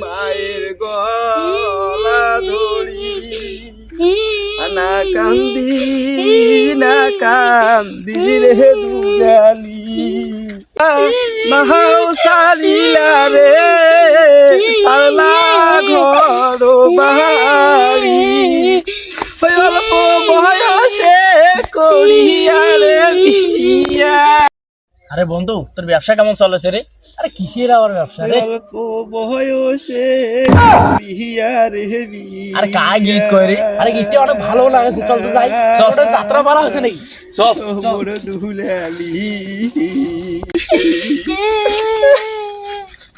মায়ের গলা ধরি। না কান্দি না কান্দি রে দুলালি। মাহাও সারিলা রে, সারলা ঘর বাড়ি। অল্প বয়সে করিয়া আরে বন্ধু, তোর ব্যবসা কেমন চলেছে রে? আরে কিসের আবার ব্যবসা রে? আরে কা গীত কয় রে? আরে গীতটা অনেক ভালো লাগছে, চল তো যাই। চল ওটা যাত্রা পালা হয়েছে নাকি? চল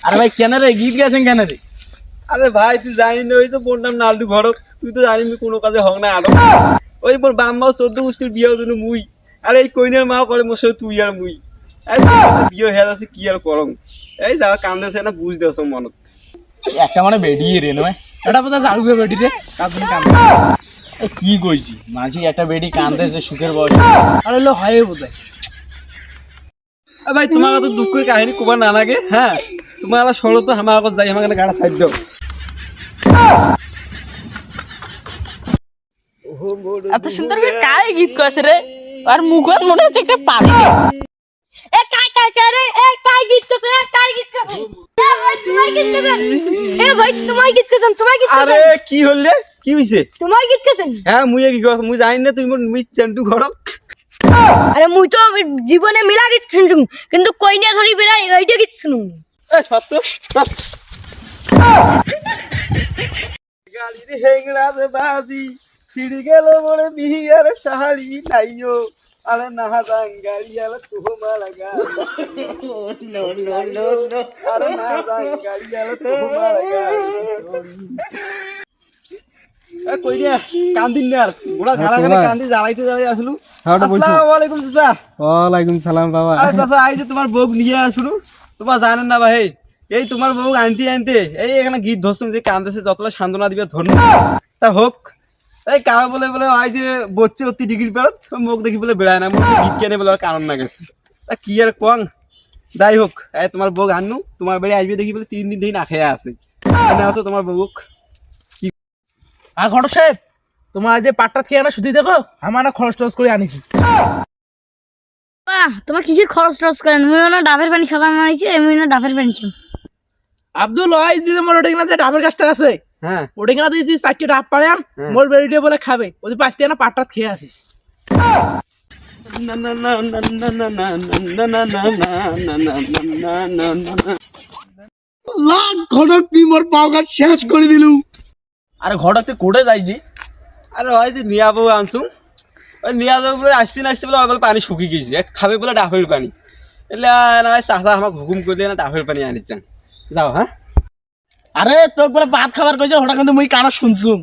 আরে ভাই, কেন রে? গীত গেছেন কেন রে? আরে ভাই, তুই জানি না, ওই তো বললাম নালটু ঘরক তুই তো জানিস কোনো কাজে হক না আরও ওই মোর বাম মাও চোদ্দ গোষ্ঠীর বিয়ে জন্য মুই। আরে এই কইনার মাও করে মোর সাথে তুই আর মুই। এই বিয়ে হয়ে যাচ্ছে কি আর করম? এই যা কান্দেছে না বুঝ দেছ মনত। একটা মানে বেডিয়ে রে নয়? এটা বোধহয় জাড়ুবে বেডি রে। কান্দে কি কইছি? মাঝে একটা বেডি কান্দেছে সুখের বয়স। আরে লো হয় বোধহয়। আ ভাই তোমার তো দুঃখের কাহিনী কবার না লাগে হ্যাঁ? তোমার আলা সরো তো আমার আগত যাই আমার গাড়া ছাড় দাও। এত সুন্দর করে কাই গীত কয়েছে রে? আর মুখত মনে হচ্ছে একটা পাবি এ কাই কাই কাই রে? এ কাই গীত করছে? এ কাই করছে? এ ভাই তোমার গীত করছেন এ ভাই তোমার গীত করছেন তোমার আরে কি হইলে? কি হইছে? তোমার গীত করছেন হ্যাঁ মুই কি কস মুই জানি না তুমি মুই চেন্টু ঘরক আরে মুই তো জীবনে মিলা গীত শুনছুম কিন্তু কইনা ধরি বেড়াই এইটা গীত শুনুম। এ সত্য গাড়ির হেংড়া রে বাজি ছিড়ি গেল বলে বিহিয়ার সাহারি নাইও। আরে না যাং গাড়ি আলে তুহ নো নো নো নো। আরে না যাং গাড়ি আলে তুহ এ কই রে? কান্দিন না গোড়া ঝাড়া গেলে কান্দি জ্বালাইতে জ্বালাই আসলু। আসসালামু আলাইকুম চাচা। ওয়ালাইকুম সালাম বাবা। আরে চাচা এই যে তোমার বউ নিয়ে আসলো তোমার জানেন না ভাই এই তোমার বউ আনতে আনতে এই এখানে গীত ধরছেন যে কান্দেছে যতটা সান্ত্বনা দিবে ধন্য তা হোক এই কারও বলে বলে ওই যে বচ্চে অতি ডিগ্রি পেরত মুখ দেখি বলে বেড়ায় না মুখ কেনে বলে কারণ না গেছে। তা কি আর কং? যাই হোক এই তোমার বউ আনু তোমার বাড়ি আসবে দেখি বলে তিন দিন ধরে না খেয়ে আছে। না হতো তোমার বউ আর ঘটক সাহেব তোমার যে পাটটা খেয়ে আনা শুধু দেখো আমার না খরচ টরচ করে আনিছি। বাহ তোমার কিসের খরচ টরচ করেন? মুই না ডাবের পানি খাবার মানাইছি আমি না ডাবের পানি খাম আব্দুল ওই দিদি মোর ওটা কিনা যে ডাবের গাছটা আছে। হ্যাঁ ওটা কিনা তুই চারটে ডাব পারে হ্যাঁ। মোর বেরিয়ে বলে খাবে। ওই পাঁচ না পাটটা খেয়ে আসিস। লাখ ঘটক তুই শেষ করে দিলু। আরে ঘটক তুই যাইছি আরে নিয়া বউ আনছু। নিয়া যাব বলে আসছি না আসছি বলে ওর বলে পানি শুকিয়ে গেছি। খাবে বলে ডাফের পানি। এলে না চাষা আমাকে হুকুম করে দিয়ে না ডাফের পানি আনিছে যাও হ্যাঁ? আরে তোর পরে ভাত খাবার কইছে ওটা কিন্তু মুই কানা শুনছুম।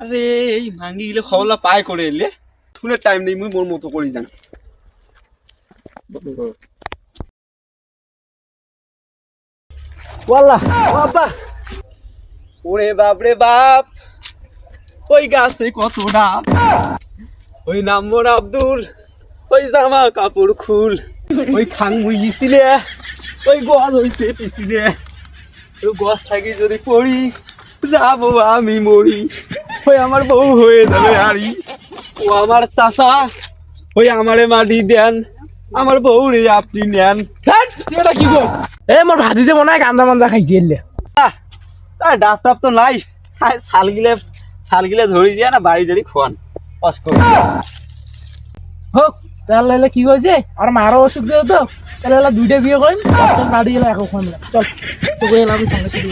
আরে এই ভাঙ্গি গেলে খবরটা পায় করে এলে। শুনে টাইম নেই মুই মোর মতো করি যান ওয়াল্লাহ বাবা ওরে বাপ রে বাপ ওই গাছে কত ডাব। ওই নাম মোর আব্দুল ওই জামা কাপড় খুল। ওই খাং মুই গিছিলে ওই গছ হইছে পিছিলে ওই গছ থাকি যদি পড়ি যাব আমি মরি। ওই আমার বউ হয়ে যাবে আরি ও আমার চাচা ওই আমারে মাটি দেন। আমার বউ রে আপনি নেন। এটা কি করছ এ মোর ভাতিজে মনে হয় গান্দা মান্দা খাইছি এলে। ডাব টাপ তো নাই। শাল গিলে শাল গিলে ধরি দিয়ে না বাড়ি টাড়ি খোয়ান। হোক। তাহলে হলে কি হয়েছে আর মারও অসুখ যে হতো, তাহলে হলে দুইটা বিয়ে করিম বাড়ি গেলে এখন চল, তোকে এলাম সঙ্গে সাথে